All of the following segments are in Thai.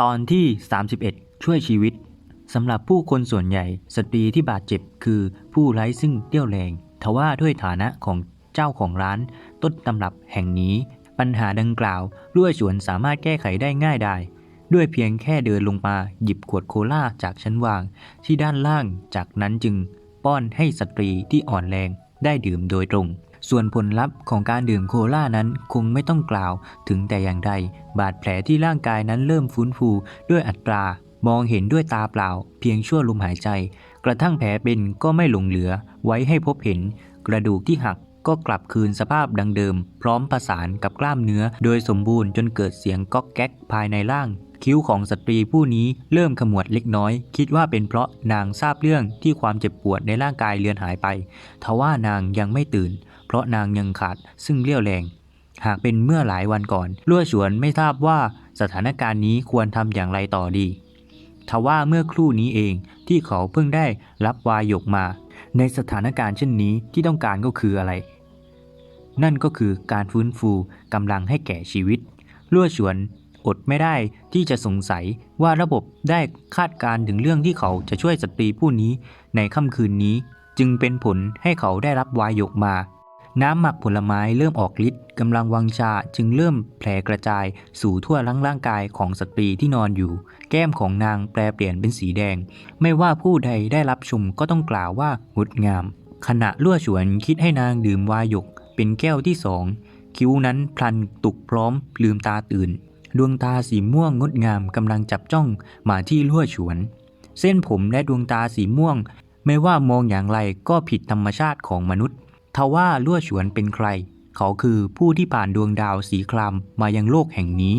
ตอนที่ 31 ช่วยชีวิตสำหรับผู้คนส่วนใหญ่ สตรีที่บาดเจ็บคือผู้ไร้ซึ่งเรี่ยวแรง ทว่าด้วยฐานะของเจ้าของร้าน ต้นตำรับแห่งนี้ ปัญหาดังกล่าวรั่วฉวนสามารถแก้ไขได้ง่ายได้ด้วยเพียงแค่เดินลงมาหยิบขวดโคลาจากชั้นวาง ที่ด้านล่างจากนั้นจึงป้อนให้สตรีที่อ่อนแรง ได้ดื่มโดยตรง ส่วนผลลัพธ์ของการดื่มโคลานั้นคงไม่ต้องกล่าวถึงแต่อย่างใด บาดแผลที่ร่างกายนั้นเริ่มฟื้นฟูด้วยอัตรามองเห็นด้วยตาเปล่า เพียงชั่วลมหายใจ กระทั่งแผลเป็นก็ไม่หลงเหลือ ไว้ให้พบเห็น กระดูกที่หักก็กลับคืนสภาพดังเดิม พร้อมประสานกับกล้ามเนื้อ โดยสมบูรณ์จนเกิดเสียงก๊อกแก๊กภายในร่าง คิ้วของสตรีผู้นี้เริ่มขมวดเล็กน้อย คิดว่าเป็นเพราะนางทราบเรื่องที่ความเจ็บปวดในร่างกายเลือนหายไป ทว่านางยังไม่ตื่น เพราะนางยังขาดซึ่งเรี่ยวแรง หากเป็นเมื่อหลายวันก่อนลั่วฉวนไม่ทราบว่าสถานการณ์นี้ควรทำอย่างไรต่อดีทว่าเมื่อครู่นี้เองที่เขาเพิ่งได้รับวายหยกมา ในสถานการณ์เช่นนี้ที่ต้องการก็คืออะไร นั่นก็คือการฟื้นฟูกำลังให้แก่ชีวิตลั่วฉวน อดไม่ได้ที่จะสงสัยว่าระบบได้คาดการณ์ถึงเรื่องที่เขาจะช่วยสตรีผู้นี้ในค่ำคืนนี้ จึงเป็นผลให้เขาได้รับวายหยกมา น้ำหมักผลไม้เริ่มออกฤทธิ์กำลังวังชาจึงเริ่มแผ่กระจายสู่ทั่วร่างร่างกายของสตรีที่นอนอยู่ แก้มของนางแปลเปลี่ยนเป็นสีแดง ไม่ว่าผู้ใดได้รับชมก็ต้องกล่าวว่างดงาม ขณะลั่วฉวนคิดให้นางดื่มวายหยกเป็นแก้วที่สองคิ้วนั้นพลันตุกพร้อมลืมตาตื่น ดวงตาสีม่วงงดงามกำลังจับจ้องมาที่ลั่วฉวน เส้นผมและดวงตาสีม่วง ไม่ว่ามองอย่างไรก็ผิดธรรมชาติของมนุษย์ทว่าลั่วฉวนเป็นใคร เขาคือผู้ที่ผ่านดวงดาวสีครามมายังโลกแห่งนี้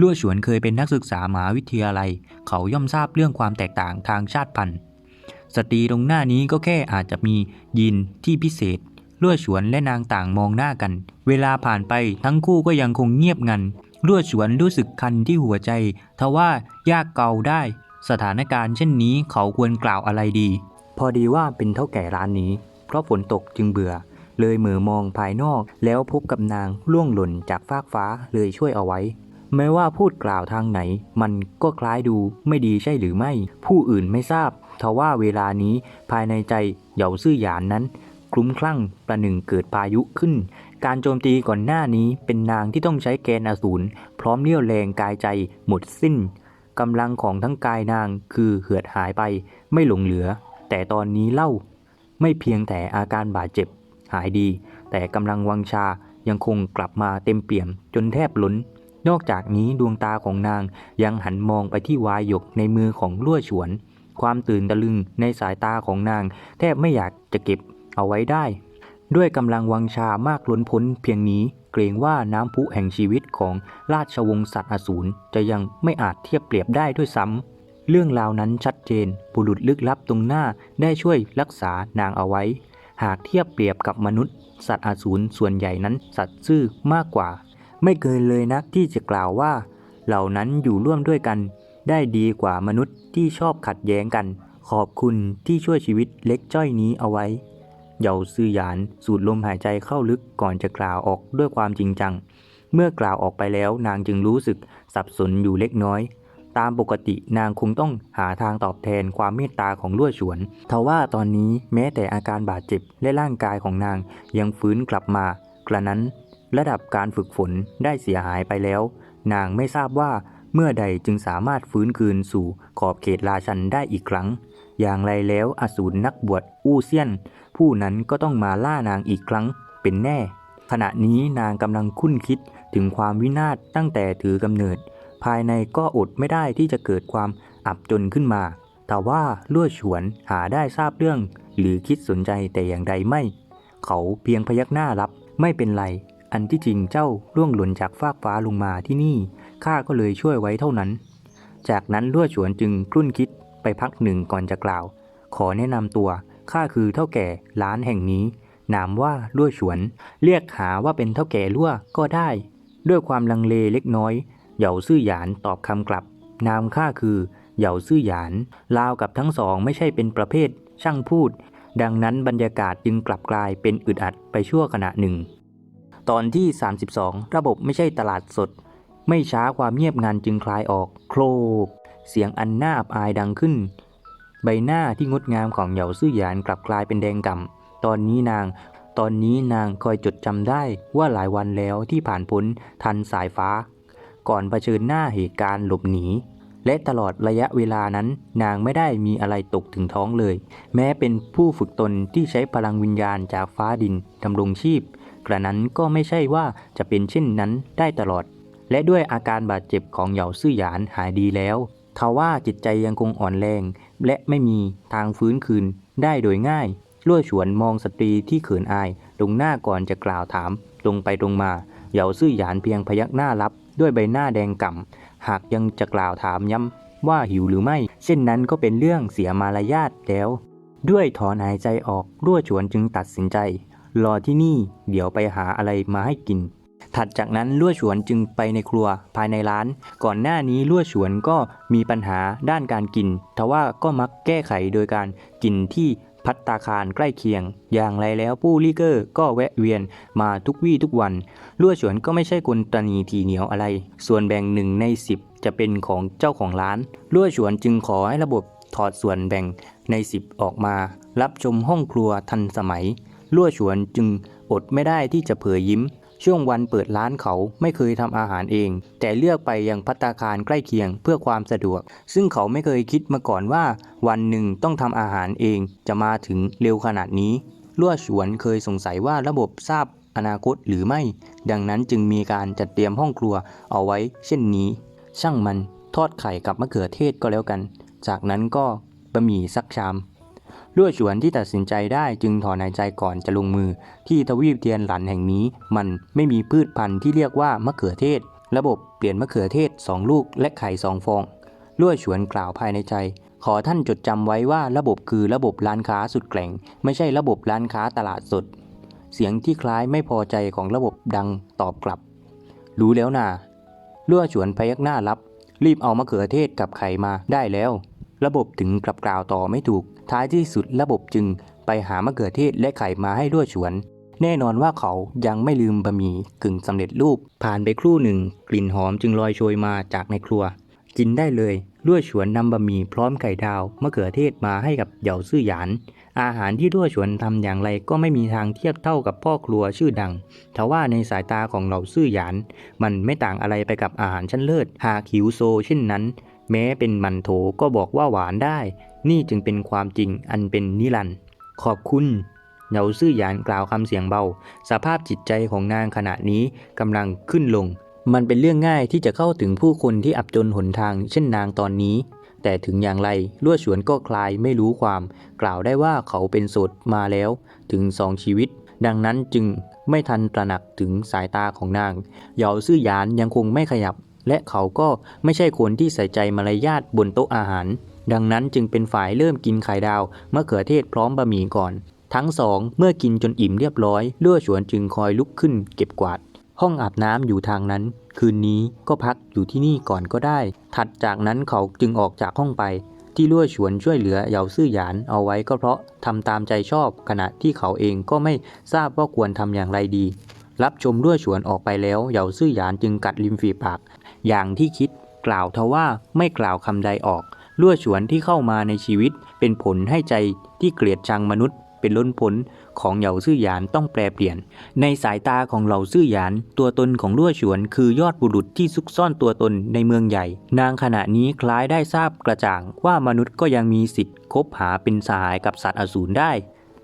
ลั่วฉวนเคยเป็นนักศึกษามหาวิทยาลัย เขาย่อมทราบเรื่องความแตกต่างทางชาติพันธุ์สตรีตรงหน้านี้ก็แค่อาจจะมียีนที่พิเศษลั่วฉวนและนางต่างมองหน้ากัน เวลาผ่านไปทั้งคู่ก็ยังคงเงียบงัน ลั่วฉวนรู้สึกคันที่หัวใจ ทว่ายากเกาได้ สถานการณ์เช่นนี้เขาควรกล่าวอะไรดี พอดีว่าเป็นเท่าแก่ร้านนี้ เพราะฝนตกจึงเบื่อ เลยเหมือมองภายนอกแล้วพบกับนางล่วงหล่นจากฟากฟ้าเลยช่วยเอาไว้แม้ว่าพูดกล่าวทางไหน มันก็คล้ายดูไม่ดีใช่หรือไม่ ผู้อื่นไม่ทราบทว่าเวลานี้ภายในใจเหยาซื่อหยานนั้น คลุ้มคลั่งประหนึ่งเกิดพายุขึ้น การโจมตีก่อนหน้านี้เป็นนางที่ต้องใช้แกนอสูรพร้อมเรี่ยวแรงกายใจหมดสิ้นกำลังของทั้งกายนางคือเหือดหายไปไม่หลงเหลือ แต่ตอนนี้เล่า ไม่เพียงแต่อาการบาดเจ็บหายดี แต่กำลังวังชายังคงกลับมาเต็มเปี่ยมจนแทบล้น นอกจากนี้ดวงตาของนางยังหันมองไปที่วายหยกในมือของลั่วฉวน ความตื่นตะลึงในสายตาของนาง แทบไม่อยากจะเก็บเอาไว้ได้ ด้วยกำลังวังชามากล้นพ้นเพียงนี้เกรงว่าน้ำพุแห่งชีวิตของราชวงศ์สัตว์อสูรจะยังไม่อาจเทียบเปรียบได้ด้วยซ้ำ เรื่องราวนั้นชัดเจนบุรุษลึกลับตรงหน้าได้ช่วยรักษานางเอาไว้ หากเทียบเปรียบกับมนุษย์ สัตว์อสูรส่วนใหญ่นั้นสัตว์ซื่อมากกว่า ไม่เกินเลยนักที่จะกล่าวว่า เหล่านั้นอยู่ร่วมด้วยกัน ได้ดีกว่ามนุษย์ที่ชอบขัดแย้งกัน ขอบคุณที่ช่วยชีวิตเล็กจ้อยนี้เอาไว้ เหยาซือหยาน สูดลมหายใจเข้าลึกก่อนจะกล่าวออกด้วยความจริงจัง เมื่อกล่าวออกไปแล้วนางจึงรู้สึกสับสนอยู่เล็กน้อย ตามปกตินางคงต้องหาทางตอบแทนความเมตตาของลั่วฉวน ทว่าตอนนี้แม้แต่อาการบาดเจ็บและร่างกายของนางยังฟื้นกลับมา กระนั้นระดับการฝึกฝนได้เสียหายไปแล้ว นางไม่ทราบว่าเมื่อใดจึงสามารถฟื้นคืนสู่ขอบเขตราชันได้อีกครั้ง อย่างไรแล้วอสูรนักบวชอู้เซียน ผู้นั้นก็ต้องมาล่านางอีกครั้งเป็นแน่ ขณะนี้นางกำลังคุ้นคิดถึงความวินาศตั้งแต่ถือกำเนิด ภายในก็อดไม่ได้ที่จะเกิดความอับจนขึ้นมา แต่ว่าลั่วฉวนหาได้ทราบเรื่อง หรือคิดสนใจแต่อย่างใดไม่ เขาเพียงพยักหน้ารับไม่เป็นไร อันที่จริงเจ้าล่วงหล่นจากฟากฟ้าลงมาที่นี่ข้าก็เลยช่วยไว้เท่านั้น จากนั้นลั่วฉวนจึงครุ่นคิดไปพักหนึ่งก่อนจะกล่าว ขอแนะนำตัว ข้าคือเท่าแก่ร้านแห่งนี้ นามว่าลั่วฉวน เรียกหาว่าเป็นเท่าแก่ลั่วก็ได้ ด้วยความลังเลเล็กน้อยเหยาซื่อหยานตอบคำกลับ นามข้าคือเหยาซื่อหยานลาวกับทั้งสองไม่ใช่เป็นประเภท ช่างพูด ดังนั้นบรรยากาศจึงกลับกลายเป็นอึดอัดไปชั่วขณะหนึ่ง ตอนที่ 32 ระบบไม่ใช่ตลาดสด ไม่ช้าความเงียบงันจึงคลายออก โครกเสียงอันน่าอับอายดังขึ้น ใบหน้าที่งดงามของเหยาซื่อหยานกลับกลายเป็นแดงก่ำตอนนี้นาง ตอนนี้นางคอยจดจำได้ว่าหลายวันแล้วที่ผ่านพ้นทันสายฟ้า ก่อนเผชิญหน้าเหตุการณ์หลบหนี และตลอดระยะเวลานั้น นางไม่ได้มีอะไรตกถึงท้องเลย แม้เป็นผู้ฝึกตนที่ใช้พลังวิญญาณจากฟ้าดินดำรงชีพ กระนั้นก็ไม่ใช่ว่าจะเป็นเช่นนั้นได้ตลอด และด้วยอาการบาดเจ็บของเหยาซื่อหยานหายดีแล้วทว่าจิตใจยังคงอ่อนแรง และไม่มีทางฟื้นคืนได้โดยง่ายลั่วฉวนมองสตรีที่เขินอายลงหน้าก่อนจะกล่าวถามตรงไปตรงมาเหยาซื่อหยานเพียงพยักหน้ารับ ด้วยใบหน้าแดงก่ำหากยังจะกล่าวถามย้ำว่าหิวหรือไม่ เช่นนั้นก็เป็นเรื่องเสียมารยาทแล้ว ด้วยถอนหายใจออกรั่วฉวนจึงตัดสินใจ รอที่นี่เดี๋ยวไปหาอะไรมาให้กิน ถัดจากนั้นลั่วฉวนจึงไปในครัวภายในร้าน ก่อนหน้านี้ลั่วฉวนก็มีปัญหาด้านการกิน ทว่าก็มักแก้ไขโดยการกินที่พัตตาคารใกล้เคียง อย่างไรแล้วผู้ลี่เกอร์ก็แวะเวียนมาทุกวี่ทุกวันลั่วฉวนก็ไม่ใช่คนตนีทีเหนียวอะไร ส่วนแบ่งหนึ่งในสิบจะเป็นของเจ้าของร้านลั่วฉวนจึงขอให้ระบบถอดส่วนแบ่งในสิบออกมา รับชมห้องครัวทันสมัยลั่วฉวนจึงอดไม่ได้ที่จะเผยยิ้ม ช่วงวันเปิดร้านเขาไม่เคยทำอาหารเอง แต่เลือกไปยังพัตาคารใกล้เคียงเพื่อความสะดวก ซึ่งเขาไม่เคยคิดมาก่อนว่า วันหนึ่งต้องทำอาหารเองจะมาถึงเร็วขนาดนี้ลั่วฉวนเคยสงสัยว่าระบบทราบอนาคตหรือไม่ ดังนั้นจึงมีการจัดเตรียมห้องครัวเอาไว้ เช่นนี้ ช่างมันทอดไข่กับมะเขือเทศก็แล้วกัน จากนั้นก็บะหมี่สักชาม ลั่วฉวนที่ตัดสินใจได้จึงถอนหายใจก่อนจะลงมือ ที่ทวีปเทียนหลันแห่งนี้ มันไม่มีพืชพันธุ์ที่เรียกว่ามะเขือเทศ ระบบเปลี่ยนมะเขือเทศ2ลูกและไข่สองฟองลั่วฉวนกล่าวภายในใจ ขอท่านจดจำไว้ว่าระบบคือระบบร้านค้าสุดแกร่ง ไม่ใช่ระบบร้านค้าตลาดสด เสียงที่คล้ายไม่พอใจของระบบดังตอบกลับ รู้แล้วนะลั่วฉวนพยักหน้ารับ รีบเอามะเขือเทศกับไข่มาได้แล้ว ระบบถึงกลับกล่าวต่อไม่ถูก ท้ายที่สุดระบบจึงไปหามะเขือเทศและไข่มาให้ลั่วฉวน แน่นอนว่าเขายังไม่ลืมบะหมี่กึ่งสำเร็จรูป ผ่านไปครู่หนึ่ง กลิ่นหอมจึงลอยโชยมาจากในครัว กินได้เลยลั่วฉวนนำบะหมี่พร้อมไข่ดาวมะเขือเทศมาให้กับเหยาซื่อหยาน อาหารที่ลั่วฉวนทำอย่างไรก็ไม่มีทางเทียบเท่ากับพ่อครัวชื่อดังทว่าในสายตาของเหล่าซื่อหยาน มันไม่ต่างอะไรไปกับอาหารชั้นเลิศ หากหิวโซเช่นนั้น แม้เป็นมันโถก็บอกว่าหวานได้ นี่จึงเป็นความจริงอันเป็นนิรันดร์ขอบคุณเหยาซื่อหยานกล่าวคำเสียงเบา สภาพจิตใจของนางขณะนี้กำลังขึ้นลง มันเป็นเรื่องง่ายที่จะเข้าถึงผู้คนที่อับจนหนทางเช่นนางตอนนี้ แต่ถึงอย่างไรลั่วฉวนก็คลายไม่รู้ความ กล่าวได้ว่าเขาเป็นโสดมาแล้วถึงสองชีวิต ดังนั้นจึงไม่ทันตระหนักถึงสายตาของนางเหยาซื่อหยานยังคงไม่ขยับ และเขาก็ไม่ใช่คนที่ใส่ใจมารยาทบนโต๊ะอาหาร ดังนั้นจึงเป็นฝ่ายเริ่มกินไข่ดาวมะเขือเทศพร้อมบะหมี่ก่อน ทั้งสองเมื่อกินจนอิ่มเรียบร้อยเลื่อฉวนจึงคอยลุกขึ้นเก็บกวาด ห้องอาบน้ำอยู่ทางนั้น คืนนี้ก็พักอยู่ที่นี่ก่อนก็ได้ ถัดจากนั้นเขาจึงออกจากห้องไป ที่ลั่วฉวนช่วยเหลือเหยาซื่อหยานเอาไว้ก็เพราะทำตามใจชอบขณะที่เขาเองก็ไม่ทราบว่าควรทำอย่างไรดี รับชมลั่วฉวนออกไปแล้วเหยาซื่อหยานจึงกัดริมฝีปาก อย่างที่คิดกล่าวทว่าไม่กล่าวคำใดออก ลั่วฉวนที่เข้ามาในชีวิต เป็นผลให้ใจที่เกลียดชังมนุษย์ เป็นล้นผลของเหยาซื่อหยานต้องแปรเปลี่ยน ในสายตาของเหล่าซื่อหยาน ตัวตนของลั่วฉวนคือยอดบุรุษที่ซุกซ่อนตัวตนในเมืองใหญ่ นางขณะนี้คล้ายได้ทราบกระจ่างว่ามนุษย์ก็ยังมีสิทธิ์คบหาเป็นสหายกับสัตว์อสูรได้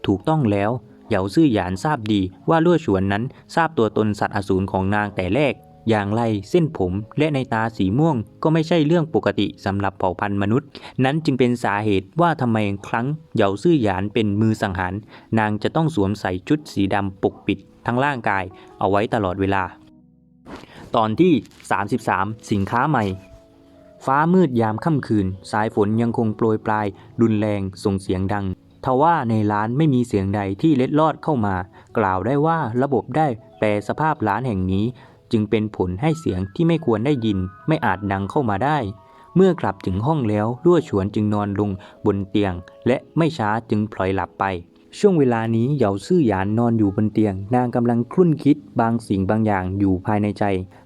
ถูกต้องแล้วเหยาซื่อหยานทราบดีว่าลั่วฉวนนั้นทราบตัวตนสัตว์อสูรของนางแต่แรก อย่างไรเส้นผมและในตาสีม่วงก็ไม่ใช่เรื่องปกติสำหรับเผ่าพันธุ์มนุษย์ นั้นจึงเป็นสาเหตุว่าทำไมครั้งเหยาซื่อหยานเป็นมือสังหาร นางจะต้องสวมใส่ชุดสีดำปกปิดทั้งร่างกายเอาไว้ตลอดเวลา ตอนที่ 33 สินค้าใหม่ ฟ้ามืดยามค่ำคืน สายฝนยังคงโปรยปลายรุนแรงส่งเสียงดังทว่าในร้านไม่มีเสียงใดที่เล็ดลอดเข้ามา กล่าวได้ว่าระบบได้แปลสภาพร้านแห่งนี้ จึงเป็นผลให้เสียงที่ไม่ควรได้ยินไม่อาจดังเข้ามาได้ เมื่อกลับถึงห้องแล้วลั่วฉวนจึงนอนลงบนเตียง และไม่ช้าจึงพลอยหลับไป ช่วงเวลานี้เหยาซื่อหยานนอนอยู่บนเตียง นางกำลังครุ่นคิดบางสิ่งบางอย่างอยู่ภายในใจ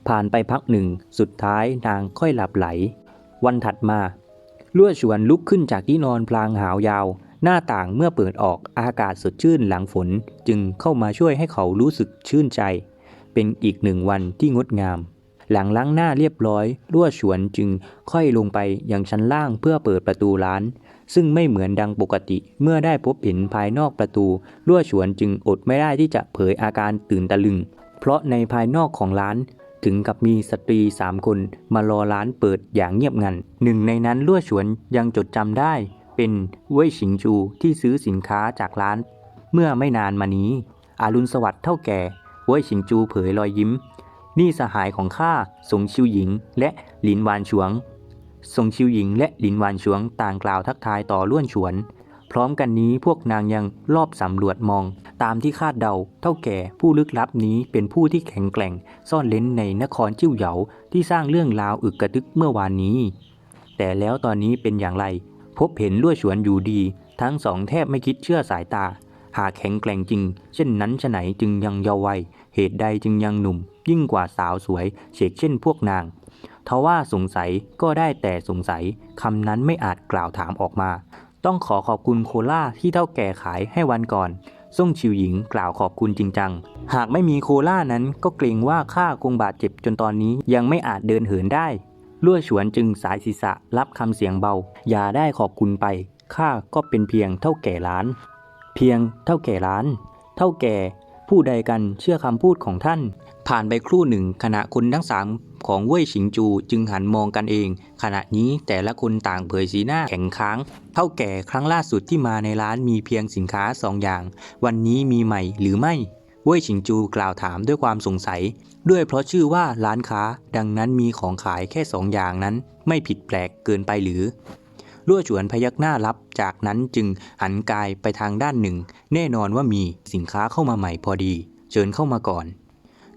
ผ่านไปพักหนึ่ง สุดท้ายนางค่อยหลับไหล วันถัดมาลั่วชวนลุกขึ้นจากที่นอนพลางหาวยาว หน้าต่างเมื่อเปิดออกอากาศสดชื่นหลังฝน จึงเข้ามาช่วยให้เขารู้สึกชื่นใจ เป็นอีกหนึ่งวันที่งดงาม หลังล้างหน้าเรียบร้อยลั่วฉวนจึงค่อยลงไปยังชั้นล่างเพื่อเปิดประตูร้าน ซึ่งไม่เหมือนดังปกติ เมื่อได้พบเห็นภายนอกประตูลั่วฉวนจึงอดไม่ได้ที่จะเผยอาการตื่นตะลึง เพราะในภายนอกของร้านถึงกับมีสตรีสามคนมารอร้านเปิดอย่างเงียบงัน หนึ่งในนั้นลั่วฉวนยังจดจำได้ เป็นเว่ยฉิงจูที่ซื้อสินค้าจากร้าน เมื่อไม่นานมานี้ อารุณสวัสดิ์เท่าแก่ เว่ยฉิงจูเผยรอยยิ้ม นี่สหายของข้าสงชิวหญิงและหลินวานฉวงสงชิวหญิงและหลินวานฉวงต่างกล่าวทักทายต่อล้วนฉวน พร้อมกันนี้พวกนางยังรอบสำรวจมอง ตามที่คาดเดา เท่าแก่ผู้ลึกลับนี้เป็นผู้ที่แข็งแกร่ง ซ่อนเล้นในนครจิ้วเหยาที่สร้างเรื่องราวอึกกระทึกเมื่อวานนี้ แต่แล้วตอนนี้เป็นอย่างไร พบเห็นลั่วฉวนอยู่ดี ทั้งสองแทบไม่คิดเชื่อสายตาหากแข็งแกร่งจริง เช่นนั้นฉะไหนจึงยังเยาว์วัย เหตุใดจึงยังหนุ่ม ยิ่งกว่าสาวสวยเฉกเช่นพวกนางทว่าสงสัยก็ได้แต่สงสัยคำนั้นไม่อาจกล่าวถามออกมา ต้องขอขอบคุณโคล่าที่เท่าแก่ขายให้วันก่อนส่งชิวหญิงกล่าวขอบคุณจริงจัง หากไม่มีโคล่านั้นก็เกรงว่าข้าคงบาดเจ็บจนตอนนี้ยังไม่อาจเดินเหินได้ลั่วฉวนจึงสายศีรษะรับคำเสียงเบา อย่าได้ขอบคุณไป ข้าก็เป็นเพียงเท่าแก่ร้าน เพียงเท่าแก่ร้าน เท่าแก่ ผู้ใดกันเชื่อคำพูดของท่าน ผ่านไปครู่หนึ่ง ขณะคนทั้งสามของเว่ยฉิงจูจึงหันมองกันเอง ขณะนี้แต่ละคนต่างเผยสีหน้าแข็งค้าง เท่าแก่ครั้งล่าสุดที่มาในร้านมีเพียงสินค้าสองอย่าง วันนี้มีใหม่หรือไม่เว่ยฉิงจูกล่าวถามด้วยความสงสัย ด้วยเพราะชื่อว่าร้านค้า ดังนั้นมีของขายแค่สองอย่างนั้น ไม่ผิดแปลกเกินไปหรือ ลั่วฉวนพยักหน้ารับ จากนั้นจึงหันกายไปทางด้านหนึ่ง แน่นอนว่ามีสินค้าเข้ามาใหม่พอดี เชิญเข้ามาก่อน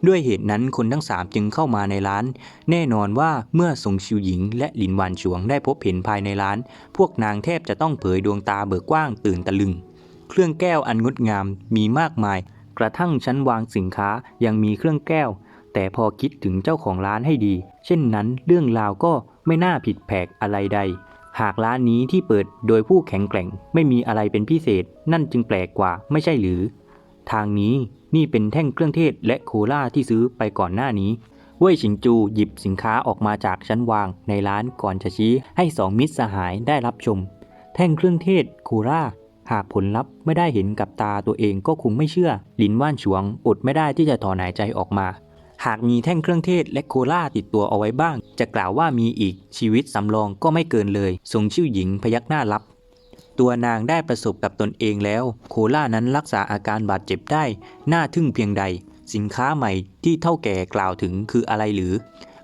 ด้วยเหตุนั้นคนทั้งสามจึงเข้ามาในร้าน แน่นอนว่าเมื่อสงชิวหญิง และหลินหวานฉวงได้พบเห็นภายในร้าน พวกนางแทบจะต้องเผยดวงตาเบิกกว้างตื่นตะลึง เครื่องแก้วอันงดงามมีมากมาย กระทั่งชั้นวางสินค้ายังมีเครื่องแก้วแต่พอคิดถึงเจ้าของร้านให้ดี เช่นนั้นเรื่องราวก็ไม่น่าผิดแผกอะไรใด หากร้านนี้ที่เปิดโดยผู้แข็งแกร่งไม่มีอะไรเป็นพิเศษ นั่นจึงแปลกกว่าไม่ใช่หรือ ทางนี้นี่เป็นแท่งเครื่องเทศและโคล่าที่ซื้อไปก่อนหน้านี้เว่ยชิงจูหยิบสินค้าออกมาจากชั้นวางในร้านก่อนจะชี้ให้สองมิตรสหายได้รับชม แท่งเครื่องเทศโคล่าหากผลลัพธ์ไม่ได้เห็นกับตาตัวเองก็คงไม่เชื่อ หลินว่านฉวงอดไม่ได้ที่จะถอนหายใจออกมา หากมีแท่งเครื่องเทศและโคลาติดตัวเอาไว้บ้าง จะกล่าวว่ามีอีกชีวิตสำรองก็ไม่เกินเลยทรงชื่อหญิงพยักหน้ารับ ตัวนางได้ประสบกับตนเองแล้ว โคล่านั้นรักษาอาการบาดเจ็บได้น่าทึ่งเพียงใด สินค้าใหม่ที่เท่าแก่กล่าวถึงคืออะไรหรือ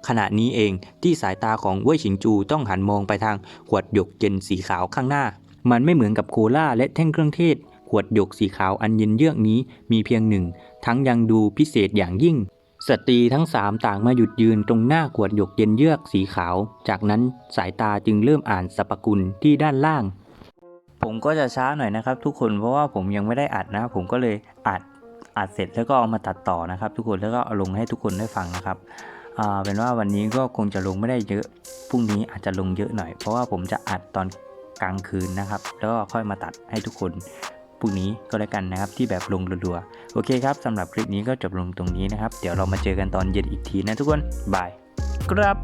ขณะนี้เองที่สายตาของเว่ยฉิงจูต้องหันมองไปทางขวดหยกเย็นสีขาวข้างหน้า มันไม่เหมือนกับโคล่าและแท่งเครื่องเทศขวดหยกสีขาวอันเย็นเยือกนี้มีเพียงหนึ่ง ทั้งยังดูพิเศษอย่างยิ่ง สตรีทั้งสามต่างมาหยุดยืนตรงหน้าขวดหยกเย็นเยือกสีขาว จากนั้นสายตาจึงเริ่มอ่านสรรพคุณที่ด้านล่าง ผมก็จะช้าหน่อยนะครับ ทุกคนเพราะว่าผมยังไม่ได้อัดนะ ผมก็เลยอัดอัดเสร็จแล้วก็เอามาตัดต่อนะครับ ทุกคนแล้วก็เอาลงให้ทุกคนได้ฟังนะครับอ่าเป็นว่าวันนี้ก็คงจะลงไม่ได้เยอะพรุ่งนี้อาจจะลงเยอะหน่อย เพราะว่าผมจะอัดตอนกลางคืนนะครับ แล้วก็ค่อยมาตัดให้ทุกคน พรุ่งนี้ก็แล้วกันนะครับที่แบบลงรัวๆโอเคครับสำหรับคลิปนี้ก็จบลงตรงนี้นะครับ เดี๋ยวเรามาเจอกันตอนเย็นอีกทีนะทุกคนบายครับ